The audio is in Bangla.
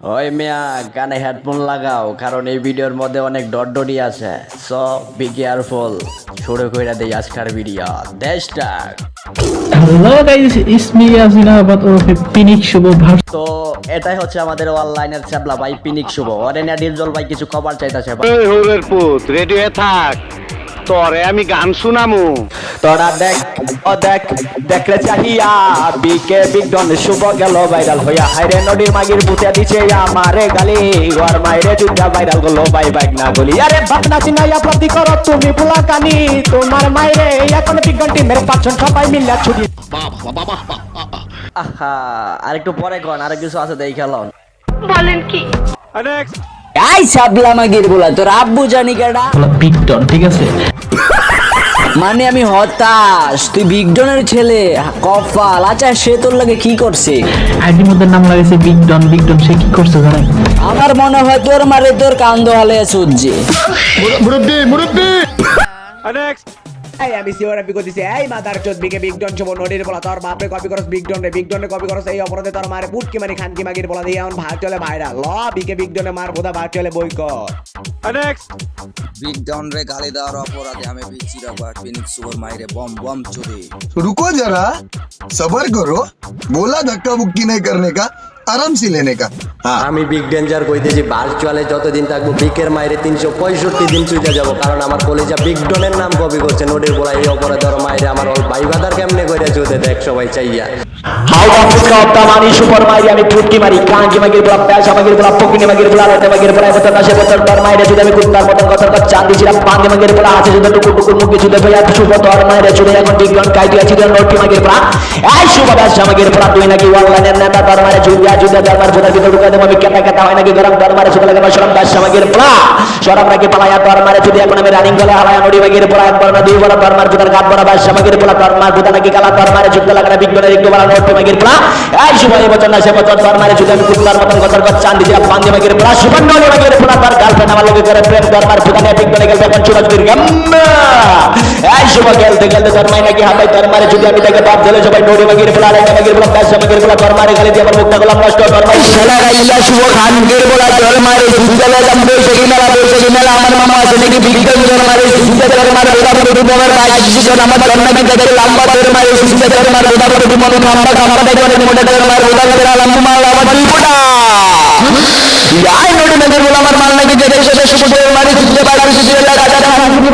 ওই মিয়া কানে হেডফোন লাগাও কারণ এই ভিডিওর মধ্যে অনেক ডডডডি আছে। সো বি কেয়ারফুল শুরু করে দেই আজকের ভিডিও দেশটা হ্যালো গাইস ইটস মি ইয়াসিনা আবাদ ওরফে পিনিক শুভ ভার তো এটাই হচ্ছে আমাদের অনলাইনের ছ্যাবলা ভাই পিনিক শুভ অরেনা ডিপজল ভাই কিছু খবর চাইতেছে ওই হরের পুত রেডি হয়ে থাক। তোরে আমি গান শুনামু। তোরা দেখ ও দেখ দেখলে চাহিয়া বিকে বিগডন শুভ গেল ভাইরাল হইয়া। হাইরে নদীর মাগির পুতে দিছে আমারে গালি ওর মাইরে যুদ্ধা ভাইরাল গলো বাই বাইক না গলি আরে ভাবনা চিনাইয়া প্রতি করো তুমি পুলা কানি তোমার মাইরে এখন বিজ্ঞান টিমের পাঁচজন সবাই মিল্লা ছুটি। আহা আরেকটু পরে কন আরেক কিছু আছে দেই খেলন বলেন কি? আই সাবলা মাগির বলা তোর আব্বু জানি কেডা? বিগ ঠিক আছে? মানে আমি হতাশ। তুই বিগ ডনের ছেলে কপাল। আচ্ছা সে তোর লাগে কি করছে? আইডির মধ্যে নাম লাগাইছে বিগ ডন বিগ ডন সে কি করছে জানেন? আমার মনে হয় তোর মারে তোর কান্দ হালে সূর্যে এই আমি সিওর আমি কইতেছি এই মাদার চোদ বিকে বিগ ডন ছবো নদীর বলা তোর বাপরে কপি করস বিগ ডন রে বিগ ডন রে কপি করস এই অপরাধে তোর মারে বুটকি মারি খানকি মাগির বলা দিয়ে এখন ভাগ চলে ভাইরাল ল বিকে বিগ ডনে মার বোধা ভাগ চলে বই কর বিগ ডাউন রে গালি দেওয়ার অপরাধে আমি বিচির আবার ফিনিক্স সুপার মাইরে বম বম চুরি तो रुको जरा सबर करो बोला धक्का बुक्की नहीं करने का आराम से लेने का हाँ আমি বিগ ডেঞ্জার কইতেছি ভার্চুয়ালে যতদিন থাকবো বিকের মাইরে তিনশো পঁয়ষট্টি দিন চুইতে যাবো কারণ আমার কলেজা বিগ ডনের নাম কপি করছে নোটের বলা এই অপরাধ ওর মাইরে আমার ওর ভাই বাদার কেমনে করে চুতে দেখ সবাই চাইয়া হাউ অফিসকা অপ্তা মানি সুপার মাইরে আমি ফুটকি মারি কাঙ্কি মাগির বলা প্যাসা মাগির বলা পকিনি মাগির বলা রাতে মাগির বলা এবছর দাসে বছর তোর মাইরে যদি আমি কুত্তার মতন কথার কথা চাঁদি ছিলাম পাঙ্গি মাগির বলা আছে যদি টুকুর টুকুর মুখে চুদে ভাইয়া শুভ তোর মাইরে চুদে এখন বিগ ডন কাইটি আছে তোর নোটকি মাগির বলা এই শুভ ব্যবসা মাগির বলা তুই নাকি অনলাইনের নেতা তোর মাইরে চুদিয়া চুদে তোর মার জুতা ভিতরে ঢুকাই দেবো, আমি কেটা কেটা হয় নাকি? গরম তোর মারে চুদে লাগে সরম দাস আমাকে বলা সরম নাকি পালায়া তোর মারে চুদে এখন আমি রানিং গলে হালায়া নড়ি মাগির বলা একবার না দুই বলা তোর মার চুদার গাত বলা ব্যবসা মাগির বলা তোর মার চুদা নাকি কালা, তোর মারে চুদে লাগে না বিগ ডনের একটু বলা নোটকি মাগির বলা এই এই বছর না, সে বছর তোর মারে চুদে আমি কুত্তার মতন কথার কথা চাঁদি দিলাম পাঙ্গি মাগির বলা সুবর্ণ মাগির বলা তোর গার্লফ্রেন্ড আমার লগে করে প্রেম, তোর মার চুদা নিয়ে বিগ ডনে গেলতে এখন চুদা চুদির গাম্মা এই শুভ গেলতে গেলতে তোর নাকি হাতাই তোর মারে চুদে আমি তাকে বাপ ঝেলে সবাই নড়ি মাগির বলা রাইনা মাগির বলা ব্যবসা মাগির বলা তোর মারে গালি দিয়ে আমার মুখটা গোলাম নষ্ট, তোর শালা গাইলা শুভ খানগের বলা, তোর মারে সুন্দর লাগাম বৈশাখী মেলা, বৈশাখী মেলা আমার মামা আছে নাকি বিগ ডন তোর মারে সুন্দর তোর মারে ওটা বড় তোমার ভাই সুন্দর আমার জন্ম থেকে থেকে লম্বা তোর মারে লম্বা মাল নাকি যে দেশে তোর মারে সুন্দর বাড়ি সুন্দর